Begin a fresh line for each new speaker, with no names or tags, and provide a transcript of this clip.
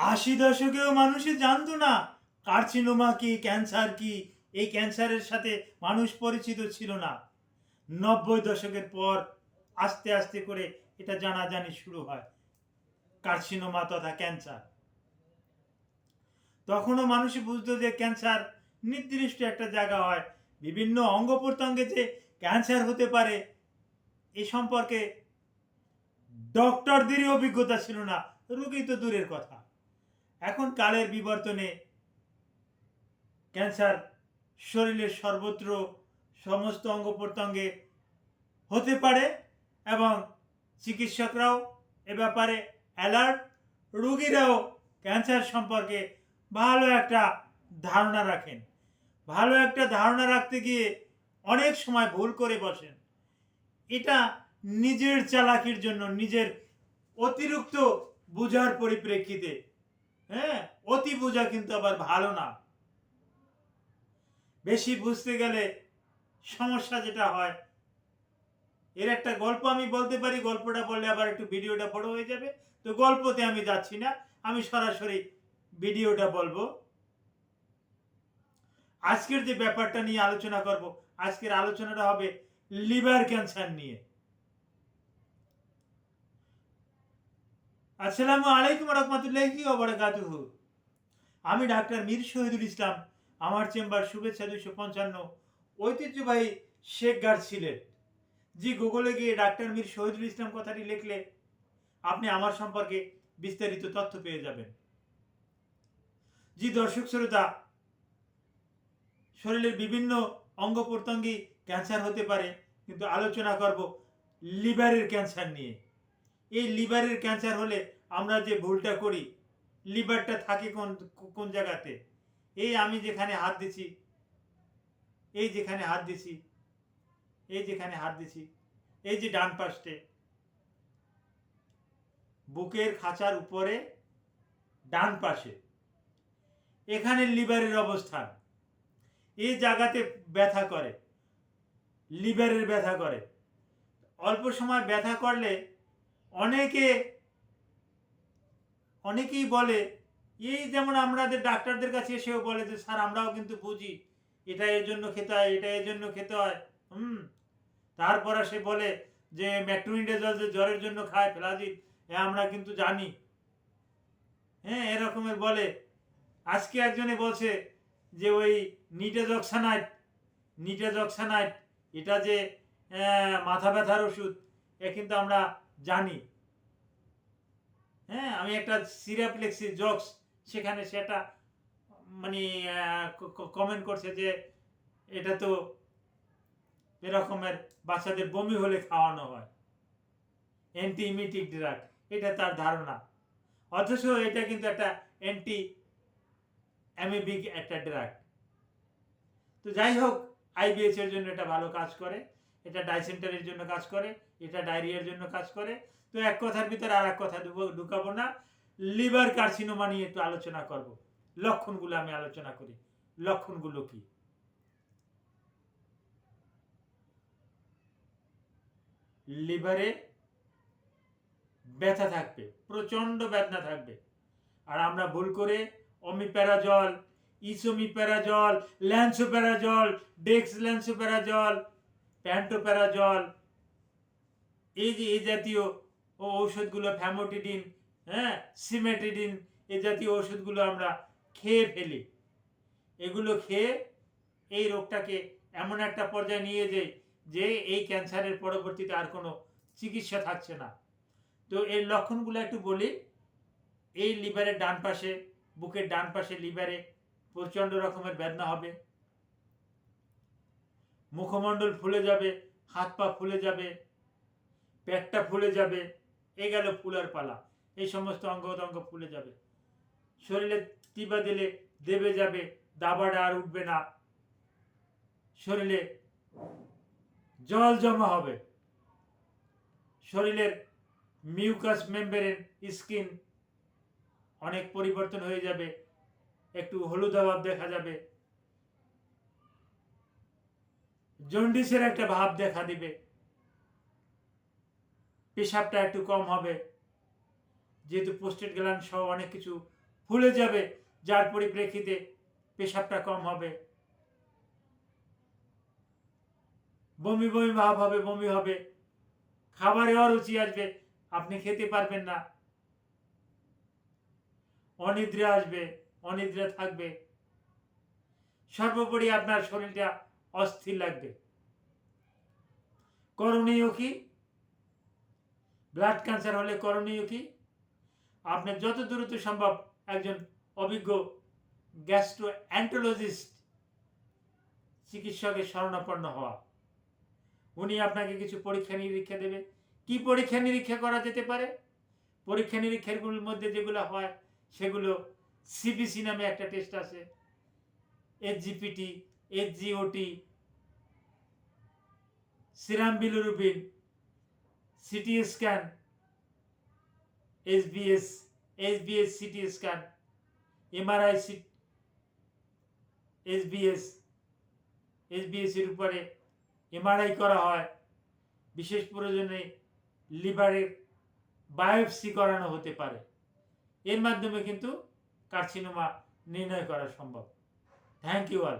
আশি দশকেও মানুষে জানতো না, কার্সিনোমা কি, ক্যান্সার কি, এই ক্যান্সারের সাথে মানুষ পরিচিত ছিল না। নব্বই দশকের পর আস্তে আস্তে করে এটা জানাজানি শুরু হয়, কার্সিনোমা তথা ক্যান্সার। তখনও মানুষ বুঝতো যে ক্যান্সার নির্দিষ্ট একটা জায়গা হয়, বিভিন্ন অঙ্গ প্রত্যঙ্গে যে ক্যান্সার হতে পারে, এ সম্পর্কে ডক্টরদেরই অভিজ্ঞতা ছিল না, রোগী তো দূরের কথা। এখন কালের বিবর্তনে ক্যান্সার শরীরের সর্বত্র সমস্ত অঙ্গ প্রত্যঙ্গে হতে পারে এবং চিকিৎসকরাও এ ব্যাপারে অ্যালার্ট। রুগীরাও ক্যান্সার সম্পর্কে ভালো একটা ধারণা রাখেন। ভালো একটা ধারণা রাখতে গিয়ে অনেক সময় ভুল করে বসেন। এটা নিজের চালাকির জন্য, নিজের অতিরিক্ত বোঝার পরিপ্রেক্ষিতে হ্যাঁ অতি বোঝা কিন্তু আবার ভালো না। বেশি বুঝতে গেলে সমস্যা যেটা হয়, এর একটা গল্প আমি বলতে পারি, গল্পটা বললে আবার একটু ভিডিওটা বড় হয়ে যাবে। তো গল্পতে আমি যাচ্ছি না, আমি সরাসরি ভিডিওটা বলব। আজকের যে ব্যাপারটা নিয়ে আলোচনা করব, আজকের আলোচনাটা হবে লিভার ক্যান্সার নিয়ে। আসসালামু আলাইকুম রহমতুল্লাহি ওবরাকাতুহু আমি ডাক্তার মীর শহীদুল ইসলাম। আমার চেম্বার শুভেচ্ছা দুইশো পঞ্চান্ন। ঐতিহ্যবাহী শেখ গার ছিলেন জি গুগলে গিয়ে ডাক্তার মীর শহীদুল ইসলাম কথাটি লিখলে আপনি আমার সম্পর্কে বিস্তারিত তথ্য পেয়ে যাবেন। জি, দর্শক শ্রোতা, শরীরের বিভিন্ন অঙ্গ প্রত্যঙ্গই ক্যান্সার হতে পারে, কিন্তু আলোচনা করব লিভারের ক্যান্সার নিয়ে। এই লিভারের ক্যান্সার হলে আমরা যে ভুলটা করি, লিভারটা থাকে কোন কোন জায়গাতে? এই আমি যেখানে হাত দিছি, এই যেখানে হাত দিছি, এই যেখানে হাত দিছি, এই যে ডান পাশে বুকের খাঁচার উপরে, ডান পাশে। এখানে লিভারের অবস্থান। এই জায়গাতে ব্যথা করে, লিভারের ব্যথা করে। অল্প সময় ব্যথা করলে অনেকে, অনেকেই বলে, এই যেমন আমাদের ডাক্তারদের কাছে এসেও বলে যে, স্যার, আমরাও কিন্তু বুঝি এটা এর জন্য খেতে হয় এটা এর জন্য খেতে হয়। হুম। তারপরে সে বলে যে ম্যাট্রোনিডাজল যে জ্বরের জন্য খায় ফ্লাজিল এ আমরা কিন্তু জানি। হ্যাঁ এরকমের বলে। আজকে একজনে বলছে যে, ওই নিটেজক্সানাইট নিটেজক্সানাইট, এটা যে মাথা ব্যথার ওষুধ, এ কিন্তু আমরা জানি। হ্যাঁ আমি একটা সিরাপ লিখছি, জক্স। সেখানে সেটা মানে কমেন্ট করছে যে, এটা তো এরকমের বাচ্চাদের বমি হলে খাওয়ানো হয়। অ্যান্টিমিটিক ড্রাগ এটা তার ধারণা। অথচ এটা কিন্তু একটা অ্যান্টি অ্যামিবিক একটা ড্রাগ তো যাই হোক আইবিএস এর জন্য এটা ভালো কাজ করে। এটা ডাইসেন্টারের জন্য কাজ করে, এটা ডায়রিয়ার জন্য কাজ করে। তো এক কথার ভিতরে আর এক কথা ঢুকাবো না। লিভার কার্সিনোমা নিয়ে একটু আলোচনা করব। লক্ষণগুলো আমি আলোচনা করি। লক্ষণগুলো কি? লিভারে ব্যথা থাকবে প্রচণ্ড বেদনা থাকবে। আর আমরা ভুল করে অমিপ্যারাজল ইসোমিপ্যারাজল ল্যান্সোপ্যারাজল ডেক্স ল্যান্সোপ্যারাজল প্যান্টোপ্যারাজল এই যে, এই জাতীয় ও ঔষধগুলো ফ্যামোটিডিন হ্যাঁ সিমেটিডিন এ জাতীয় ওষুধগুলো আমরা খেয়ে ফেলি। এগুলো খেয়ে এই রোগটাকে এমন একটা পর্যায়ে নিয়ে যাই, যে এই ক্যান্সারের পরবর্তীতে আর কোনো চিকিৎসা থাকছে না। তো এর লক্ষণগুলো একটু বলি। এই লিভারের ডান পাশে, বুকের ডান পাশে লিভারে প্রচণ্ড রকমের বেদনা হবে। মুখমণ্ডল ফুলে যাবে, হাত পা ফুলে যাবে, পেটটা ফুলে যাবে, এ গেল ফুলার পালা। এই সমস্ত অঙ্গ অঙ্গ ফুলে যাবে। শরীরে টিপা দিলে দেবে যাবে, দাবাটা আর উঠবে না। শরীরে জল জমা হবে। শরীরের মিউকাস মেম্বারের স্কিন অনেক পরিবর্তন হয়ে যাবে। একটু হলুদ ভাব দেখা যাবে। জন্ডিসের একটা ভাব দেখা দিবে। পেশাবটা একটু কম হবে। যেহেতু পোস্টেড গ্ল্যান্ড সহ অনেক কিছু ফুলে যাবে, যার পরিপ্রেক্ষিতে পেশাবটা কম হবে। বমি বমি ভাব হবে, বমি হবে। খাবারে অরুচি আসবে, আপনি খেতে পারবেন না। অনিদ্রা আসবে, অনিদ্রা থাকবে। সর্বোপরি আপনার শরীরটা অস্থির লাগবে। করণীয় কি? ব্লাড ক্যান্সার হলে করণীয় কি? আপনি যত দ্রুত সম্ভব একজন অভিজ্ঞ গ্যাস্ট্রো অ্যান্টোলজিস্ট চিকিৎসকের শরণাপন্ন হওয়া। উনি আপনাকে কিছু পরীক্ষা নিরীক্ষা দেবে। কি পরীক্ষা নিরীক্ষা করা যেতে পারে? পরীক্ষা নিরীক্ষাগুলোর মধ্যে যেগুলো হয়, সেগুলো সিবিসি নামে একটা টেস্ট আছে। SGPT SGOT serum bilirubin, CT scan, SBS SBS, CT scan, MRI C SBS SBS এর উপরে এমআরআই করা হয়। বিশেষ প্রয়োজনে লিভারের বায়োপসি করানো হতে পারে। এর মাধ্যমে কিন্তু কার্সিনোমা নির্ণয় করা সম্ভব। Thank you all